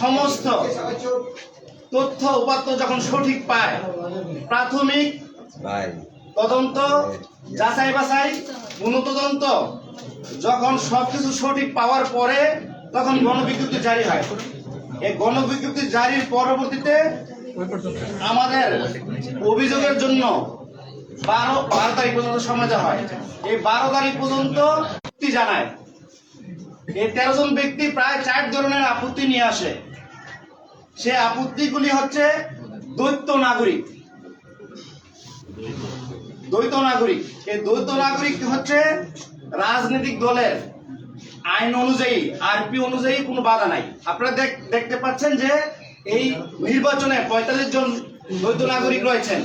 সমস্ত তথ্য উপাত্ত যখন সঠিক পায় প্রাথমিক তদন্ত যাচাই বাছাই পুনঃতদন্ত যখন সবকিছু সঠিক পাওয়ার পরে তখন গণবিজ্ঞপ্তি জারি হয়। এই গণবিজ্ঞপ্তি জারির পরবর্তীতে আমাদের অভিযোগের জন্য বারো বারো তারিখ পর্যন্ত সময় দেওয়া হয়। এই বারো তারিখ পর্যন্ত জানায়। এই তেরো জন ব্যক্তি প্রায় চার ধরনের আপত্তি নিয়ে আসে। সে আপত্তিগুলি হচ্ছে দৈত্য নাগরিক। দ্বৈত নাগরিক। এই দ্বৈত নাগরিক হচ্ছে রাজনৈতিক দলের আইন অনুযায়ী, আরপি অনুযায়ী কোনো বাধা নাই। আপনারা দেখ- দেখতে পাচ্ছেন যে এই নির্বাচনে পঁয়তাল্লিশ জন দ্বৈত নাগরিক রয়েছেন।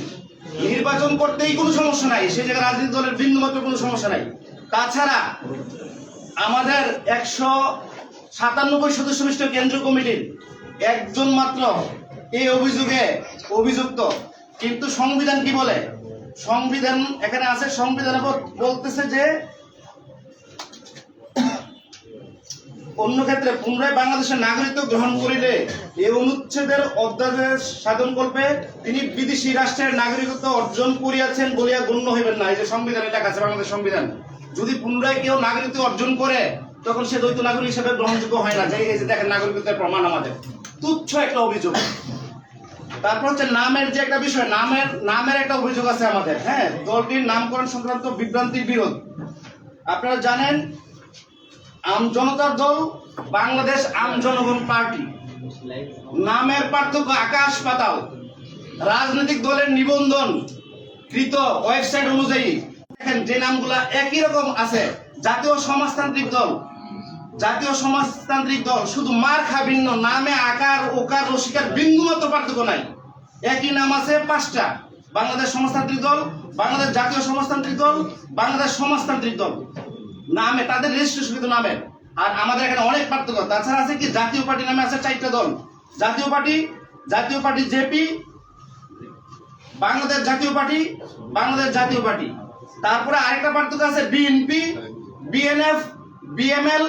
নির্বাচন করতেই কোনো সমস্যা নাই। সেই জায়গায় রাজনৈতিক দলের বিন্দুমাত্র কোনো সমস্যা নাই। তাছাড়া আমাদের একশো সাতানব্বই সদস্য বিশিষ্ট কেন্দ্রীয় কমিটির একজন মাত্র এই অভিযোগে অভিযুক্ত। কিন্তু সংবিধান কি বলে? সংবিধান এখানে আছে, সংবিধানে বল- বলতেছে যে অন্য ক্ষেত্রে পুনরায় বাংলাদেশের নাগরিকত্ব গ্রহণ করিলে এই অনুচ্ছেদের অধ্যাদেশ সাধন করবে। তিনি বিদেশি রাষ্ট্রের নাগরিকত্ব অর্জন করিয়াছেন বলিয়া গণ্য হইবেন না। এই যে সংবিধানে লেখা আছে, বাংলাদেশ সংবিধান। যদি পুনরায় কেউ নাগরিকত্ব অর্জন করে, তখন সে দ্বৈত নাগরিক হিসেবে গ্রহণযোগ্য হয় না। যে এই যে দেখেন, নাগরিকত্বের প্রমাণ আমাদের। তুচ্ছ একটা অভিযোগ। তারপর হচ্ছে নামের যে একটা বিষয়, নামের নামের একটা অভিযোগ আছে আমাদের হ্যাঁ? দলটির নামকরণ সংক্রান্ত বিভ্রান্তির বিরোধ। আপনারা জানেন, আম জনতার দল, বাংলাদেশ আম জনগণ পার্টি। নামের পার্থক্য আকাশ পাতাল। রাজনৈতিক দলের নিবন্ধন কৃত ওয়েবসাইট অনুযায়ী দেখেন যে নামগুলা একই রকম আছে। জাতীয় সমাজতান্ত্রিক দল। জাতীয় সমাজতান্ত্রিক দল শুধু মার্কা ভিন্ন, নামে আকার, ওকার, রসিকার বিন্দুমাত্র পার্থক্য নাই। একই নাম আছে পাঁচটা। বাংলাদেশ সমাজতান্ত্রিক দল, বাংলাদেশ জাতীয় সমাজতান্ত্রিক দল, বাংলাদেশ সমাজতান্ত্রিক দল। নামে, তাদের রেজিস্ট্রেশন কিন্তু নামে। আর আমাদের এখানে অনেক পার্থক্য। তাছাড়া আছে কি? জাতীয় পার্টি নামে আছে চারটা দল। জাতীয় পার্টি জাতীয় পার্টি জেপি, বাংলাদেশ জাতীয় পার্টি, বাংলাদেশ জাতীয় পার্টি। তারপরে আরেকটা পার্থক্য আছে BNP BNF BML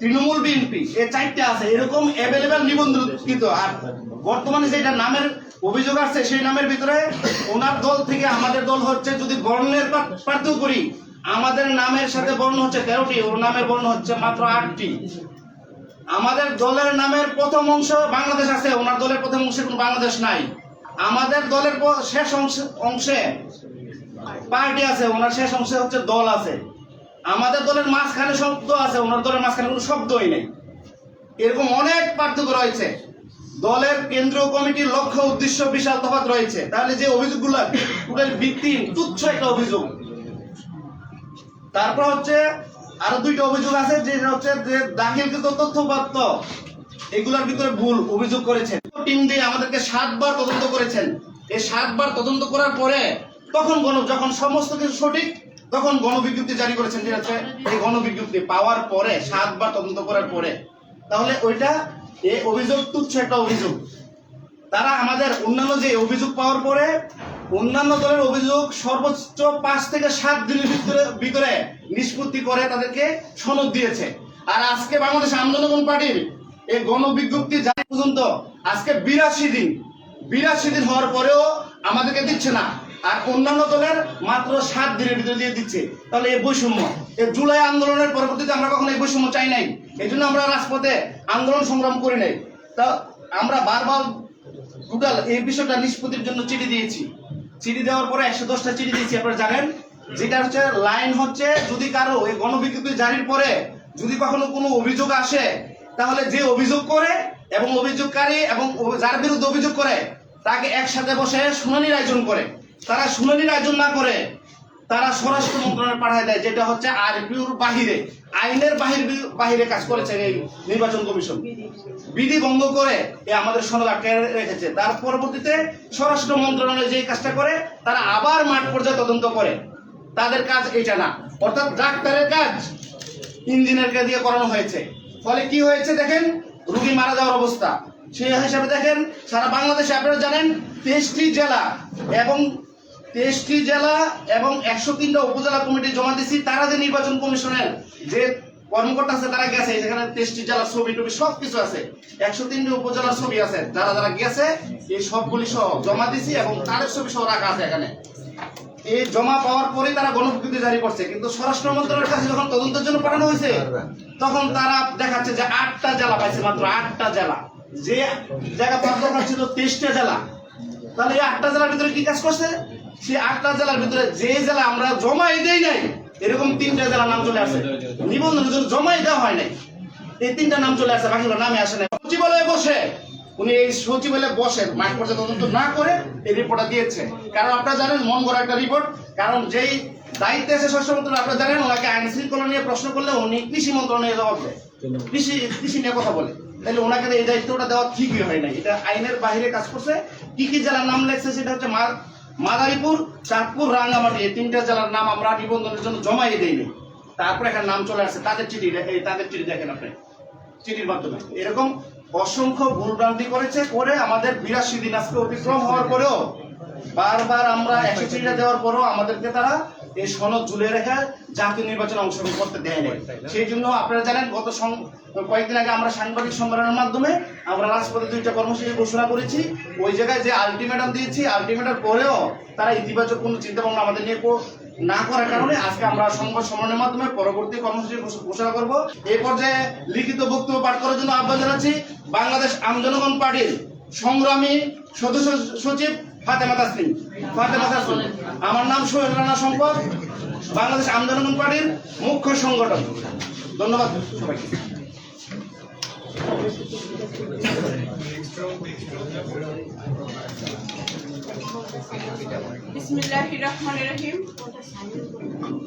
Trinamool BNP এই চারটে আছে, এরকম অ্যাভেলেবেল নিবন্ধকৃত আর বর্তমানে যেটা নামের অভিযোগ আছে সেই নামের ভিতরে ওনার দল থেকে আমাদের দল হচ্ছে, যদি বর্ণের পার্থক্য করি, আমাদের নামের সাথে বর্ণ হচ্ছে তেরোটি, ওর নামের বর্ণ হচ্ছে মাত্র আটটি। আমাদের দলের নামের প্রথম অংশ বাংলাদেশ আছে, ওনার দলের প্রথম অংশে কোনো বাংলাদেশ নাই। আমাদের দলের শেষ অংশে পার্টি আছে, ওনার শেষ অংশে হচ্ছে দল আছে। আমাদের দলের মাঝখানে শব্দ আছে, ওনার দলের মাঝখানে কোনো শব্দই নেই। এরকম অনেক পার্থক্য রয়েছে। দলের কেন্দ্রীয় কমিটির লক্ষ্য, উদ্দেশ্য, বিশাল তফাৎ রয়েছে। তাহলে যে অভিযোগগুলো, টোটাল ভিত্তিহীন, তুচ্ছ একটা অভিযোগ। তারপর হচ্ছে আরও দুইটা অভিযোগ আছে যেটা হচ্ছে যে দাখিলকৃত তথ্যপত্র এগুলোর ভিতরে ভুল অভিযোগ করেছেন। টিম দিয়ে আমাদেরকে সাতবার তদন্ত করেছেন। এই সাতবার তদন্ত করার পরে তখন গণ যখন সমস্ত কিছু সঠিক, তখন গণবিজ্ঞপ্তি জারি করেছেন যেটা হচ্ছে এই গণবিজ্ঞপ্তি পাওয়ার পরে, সাতবার তদন্ত করার পরে। তাহলে ওইটা এই অভিযোগ, তুচ্ছ একটা অভিযোগ। তারা আমাদের অন্যান্য যে অভিযোগ পাওয়ার পরে, অন্যান্য দলের অভিযোগ সর্বোচ্চ পাঁচ থেকে সাত দিনের ভিতরে ভিতরে নিষ্পত্তি করে তাদেরকে সনদ দিয়েছে। আর আজকে বাংলাদেশ আন্দোলন পার্টির এই গণবিজ্ঞপ্তি জারি পর্যন্ত আজকে বিরাশি দিন বিরাশি দিন হওয়ার পরেও আমাদেরকে দিচ্ছে না। আর অন্যান্য দলের মাত্র সাত দিনের ভিতরে দিয়ে দিচ্ছে। তাহলে এই বৈষম্য, এই জুলাই আন্দোলনের পরবর্তীতে আমরা কখনো এই বৈষম্য চাই নাই। এই জন্য আমরা রাজপথে আন্দোলন সংগ্রাম করি নাই। তা আমরা বারবার টোটাল এই বিষয়টা নিষ্পত্তির জন্য চিঠি দিয়েছি। চিঠি দেওয়ার পরে একশো দশটা চিঠি দিয়েছি, আপনারা জানেন? যেটা হচ্ছে, লাইন হচ্ছে, যদি কারও এই গণবিজ্ঞপ্তি জারির পরে যদি কখনো কোনো অভিযোগ আসে, তাহলে যে অভিযোগ করে এবং অভিযোগকারী এবং যার বিরুদ্ধে অভিযোগ করে, তাকে একসাথে বসে শুনানির আয়োজন করে। তারা শুনানির আয়োজন না করে, তারা স্বরাষ্ট্র মন্ত্রণালয়ে পাঠায় দেয়, যেটা হচ্ছে আরপিউর বাহিরে, আইনের বাহির বাহিরে কাজ করেছেন এই নির্বাচন কমিশন। বিধি ভঙ্গ করে এ আমাদের সনদ আটকে রেখেছে। তার পরবর্তীতে স্বরাষ্ট্র মন্ত্রণালয় যে কাজটা করে, তারা আবার মাঠ পর্যায়ে তদন্ত করে। তাদের কাজ এটা না। অর্থাৎ ডাক্তারের কাজ ইঞ্জিনিয়ারকে দিয়ে করানো হয়েছে। ফলে কি হয়েছে দেখেন? রুগী মারা যাওয়ার অবস্থা। সেই হিসাবে দেখেন, সারা বাংলাদেশে আপনারা জানেন তেইশটি জেলা এবং তেইশটি জেলা এবং একশো তিনটা উপজেলা কমিটি জমা দিচ্ছি তারা যে নির্বাচন কমিশনের যে কর্মকর্তা আছে তারা গেছে সেখানে তেইশটি জেলার ছবি টবি সব কিছু আছে। একশো তিনটি উপজেলার ছবি আছে যারা যারা গেছে এই সবগুলি সহ জমা দিছি এবং তাদের ছবি সহ রাখা আছে এখানে। এই জমা পাওয়ার পরে তারা গণপ্রকৃতি জারি করছে কিন্তু স্বরাষ্ট্র মন্ত্রণালয়ের কাছে যখন তদন্তের জন্য পাঠানো হয়েছে তখন তারা দেখাচ্ছে যে আটটা জেলা পাইছে মাত্র আটটা জেলা। যে জায়গা পাওয়ার দরকার ছিল তেইশটা জেলা। তাহলে এই আটটা জেলার ভিতরে কি কাজ করছে? সেই আটটা জেলার ভিতরে যে জেলা আমরা জমাই দেই নাই, এরকম তিনটা জেলার নাম চলে আসে। নিবন্ধনের জন্য জমাই দেওয়া হয় নাই। এই তিনটা নাম চলে আসে, বাকিগুলো নামে আসে না সচিবালয়ে বসে, উনি এই সচিবালয়ে বসেন মাঠ পর্যায়ে তদন্ত না করে এই রিপোর্টটা দিয়েছে। কারণ আপনারা জানেন, মন গড়া একটা রিপোর্ট কারণ যেই দায়িত্বে আছে মন্ত্রণালয়, আপনারা জানেন, ওনাকে আইন শৃঙ্খলা নিয়ে প্রশ্ন করলে উনি কৃষি মন্ত্রণালয়ে জবাব দেয়। কৃষি কৃষি নিয়ে কথা বলে। তাহলে ওনাকে এই দায়িত্বটা দেওয়া ঠিকই হয় নাই। এটা আইনের বাইরে কাজ করছে। কি কি জেলার নাম লেখছে সেটা হচ্ছে মা- মাদারীপুর, চাঁদপুর, রাঙ্গামাটি, এই তিনটা জেলার নাম আমরা নিবন্ধনের জন্য জমাই দেইনি তারপরে এখানে নাম চলে আসছে, তাদের চিঠি তাদের চিঠি দেখেন আপনি, চিঠির মাধ্যমে। এরকম অসংখ্য ভুলভ্রান্তি করেছে করে আমাদের বিরাশি দিন আজকে অতিক্রম হওয়ার পরেও বারবার আমরা একশো দেওয়ার পরেও আমাদেরকে তারা এই সনদ ঝুলিয়ে রেখে জাতীয় নির্বাচনে অংশগ্রহণ করতে দেয় নাই সেই জন্য আপনারা জানেন, গত কয়েকদিন আগে আমরা সাংবাদিক সম্মেলনের মাধ্যমে আমরা রাজপথে দুইটা কর্মসূচি ঘোষণা করেছি। ওই জায়গায় যে আলটিমেটাম দিয়েছি আলটিমেটাম পরেও তারা ইতিবাচক কোনো চিন্তা ভাবনা আমাদের নিয়ে না করার কারণে আজকে আমরা সংবাদ সম্মেলনের মাধ্যমে পরবর্তী কর্মসূচি ঘোষণা করব। এই পর্যায়ে লিখিত বক্তব্য পাঠ করার জন্য আহ্বান জানাচ্ছি বাংলাদেশ আমজনগণ পার্টির সংগ্রামী সদস্য সচিব ফাতেমা তাসলিম। ফাতেমা তাসলিম। আমার নাম সোহেল রানা সম্পদ। বাংলাদেশ আন্দোলন পার্টির মুখ্য সংগঠক। ধন্যবাদ সবাইকে।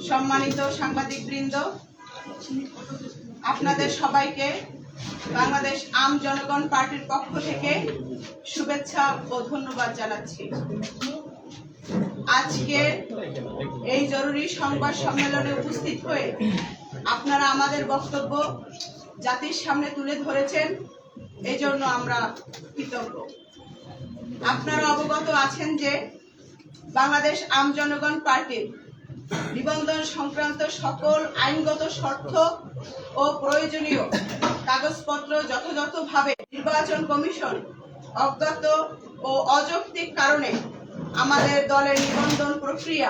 সম্মানিত সাংবাদিক বৃন্দ আপনাদের সবাইকে বাংলাদেশ আম জনগণ পার্টির পক্ষ থেকে শুভেচ্ছা ও ধন্যবাদ জানাচ্ছি। আজকে এই জরুরি সংবাদ সম্মেলনে উপস্থিত হয়ে আপনারা আমাদের বক্তব্য জাতির সামনে তুলে ধরেছেন এই জন্য আমরা কৃতজ্ঞ। আপনারা অবগত আছেন যে বাংলাদেশ আম জনগণ পার্টির নিবন্ধন সংক্রান্ত সকল আইনগত শর্ত ও প্রয়োজনীয় কাগজপত্র যথাযথভাবে নির্বাচন কমিশন অজ্ঞাত ও অযৌক্তিক কারণে আমাদের দলের নিবন্ধন প্রক্রিয়া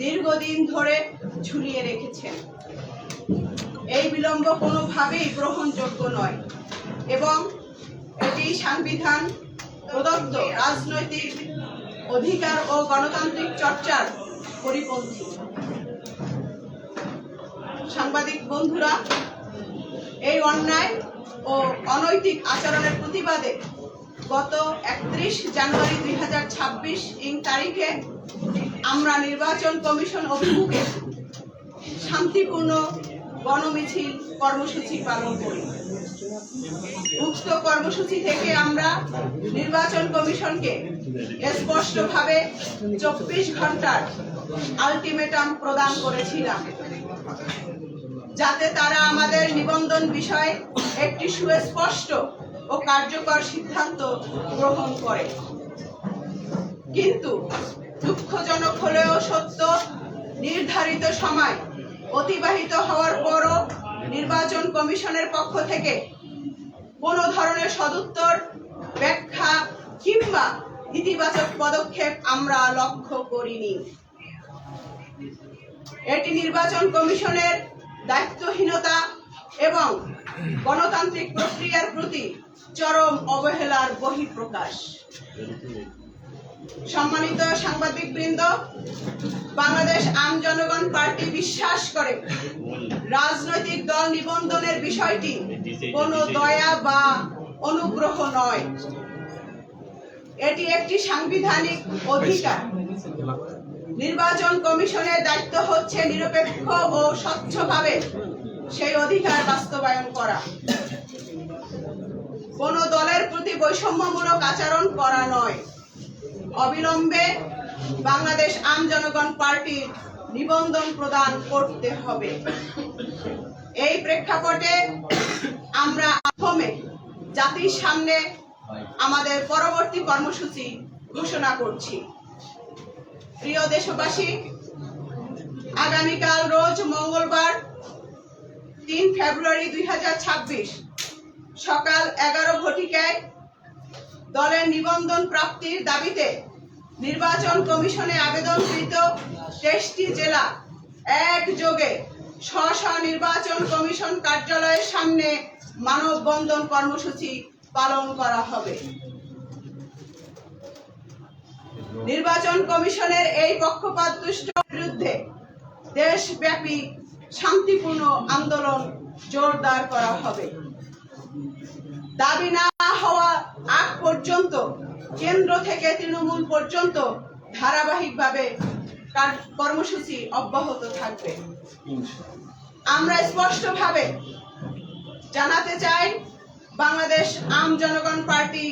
দীর্ঘদিন ধরে ঝুলিয়ে রেখেছেন। এই বিলম্ব কোনোভাবেই গ্রহণযোগ্য নয় এবং এটি সংবিধান, প্রদত্ত রাজনৈতিক অধিকার ও গণতান্ত্রিক চর্চার পরিপন্থী। সাংবাদিক বন্ধুরা, এই অন্যায় ও অনৈতিক আচরণের প্রতিবাদে গত একত্রিশ জানুয়ারি দুই হাজার ছাব্বিশ ইং তারিখে আমরা নির্বাচন কমিশন অভিমুখে শান্তিপূর্ণ গণমিছিল কর্মসূচি পালন করি। উক্ত কর্মসূচি থেকে আমরা নির্বাচন কমিশনকে স্পষ্টভাবে চব্বিশ ঘণ্টার আলটিমেটাম প্রদান করেছিলাম। যাতে তারা আমাদের নিবন্ধন বিষয়ে একটি সুস্পষ্ট ও কার্যকর সিদ্ধান্ত গ্রহণ করে। কিন্তু দুঃখজনক হলেও সত্য, নির্ধারিত সময় অতিবাহিত হওয়ার পরও নির্বাচন কমিশনের পক্ষ থেকে কোনো ধরনের সদুত্তর, ব্যাখ্যা কিংবা ইতিবাচক পদক্ষেপ আমরা লক্ষ্য করিনি। এটি নির্বাচন কমিশনের দায়িত্বহীনতা এবং গণতান্ত্রিক প্রক্রিয়ার প্রতি চরম অবহেলার বহিঃপ্রকাশ। সম্মানিত সাংবাদিক বৃন্দ বাংলাদেশ আম জনগণ পার্টি বিশ্বাস করে রাজনৈতিক দল নিবন্ধনের বিষয়টি কোনো দয়া বা অনুগ্রহ নয়। এটি একটি সাংবিধানিক অধিকার। নির্বাচন কমিশনের দায়িত্ব হচ্ছে নিরপেক্ষ ও স্বচ্ছভাবে সেই অধিকার বাস্তবায়ন করা। কোন দলের প্রতি বৈষম্যমূলক আচরণ করা নয়। অবিলম্বে বাংলাদেশ আম জনগণ পার্টির নিবন্ধন প্রদান করতে হবে। এই প্রেক্ষাপটে আমরা প্রথমে জাতির সামনে আমাদের পরবর্তী কর্মসূচি ঘোষণা করছি। প্রিয় দেশবাসী, আগামীকাল রোজ মঙ্গলবার, তিন ফেব্রুয়ারি দুই হাজার ছাব্বিশ, সকাল এগারো ঘটিকায় দলের নিবন্ধন প্রাপ্তির দাবিতে নির্বাচন কমিশনে আবেদনকৃত তেইশটি জেলা একযোগে স্ব নির্বাচন কমিশন কার্যালয়ের সামনে মানববন্ধন কর্মসূচি পালন করা হবে। নির্বাচন কমিশনের এই পক্ষপাত দুষ্ট বিরুদ্ধে দেশব্যাপী শান্তিপূর্ণ আন্দোলন জোরদার করা হবে। দাবি না হওয়া আগ পর্যন্ত, কেন্দ্র থেকে তৃণমূল পর্যন্ত ধারাবাহিকভাবে তার কর্মসূচি অব্যাহত থাকবে। আমরা স্পষ্টভাবে জানাতে চাই, বাংলাদেশ আম জনগণ পার্টি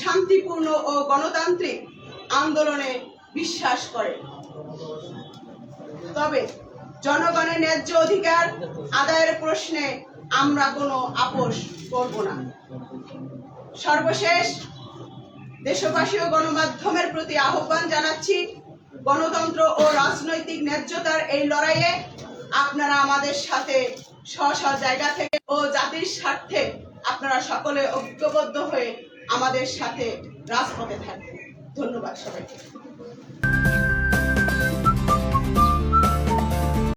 শান্তিপূর্ণ ও গণতান্ত্রিক আন্দোলনে বিশ্বাস করে। তবে জনগণের ন্যায্য অধিকার আদায়ের প্রশ্নে আমরা কোনো আপোষ করব না। সর্বশেষ দেশবাসী ও গণমাধ্যমের প্রতি আহ্বান জানাচ্ছি, গণতন্ত্র ও রাজনৈতিক ন্যায্যতার এই লড়াইয়ে আপনারা আমাদের সাথে স্ব স্ব জায়গা থেকে ও জাতির স্বার্থে আপনারা সকলে ঐক্যবদ্ধ হয়ে আমাদের সাথে রাজপথে থাকবেন। ধন্যবাদ সবাইকে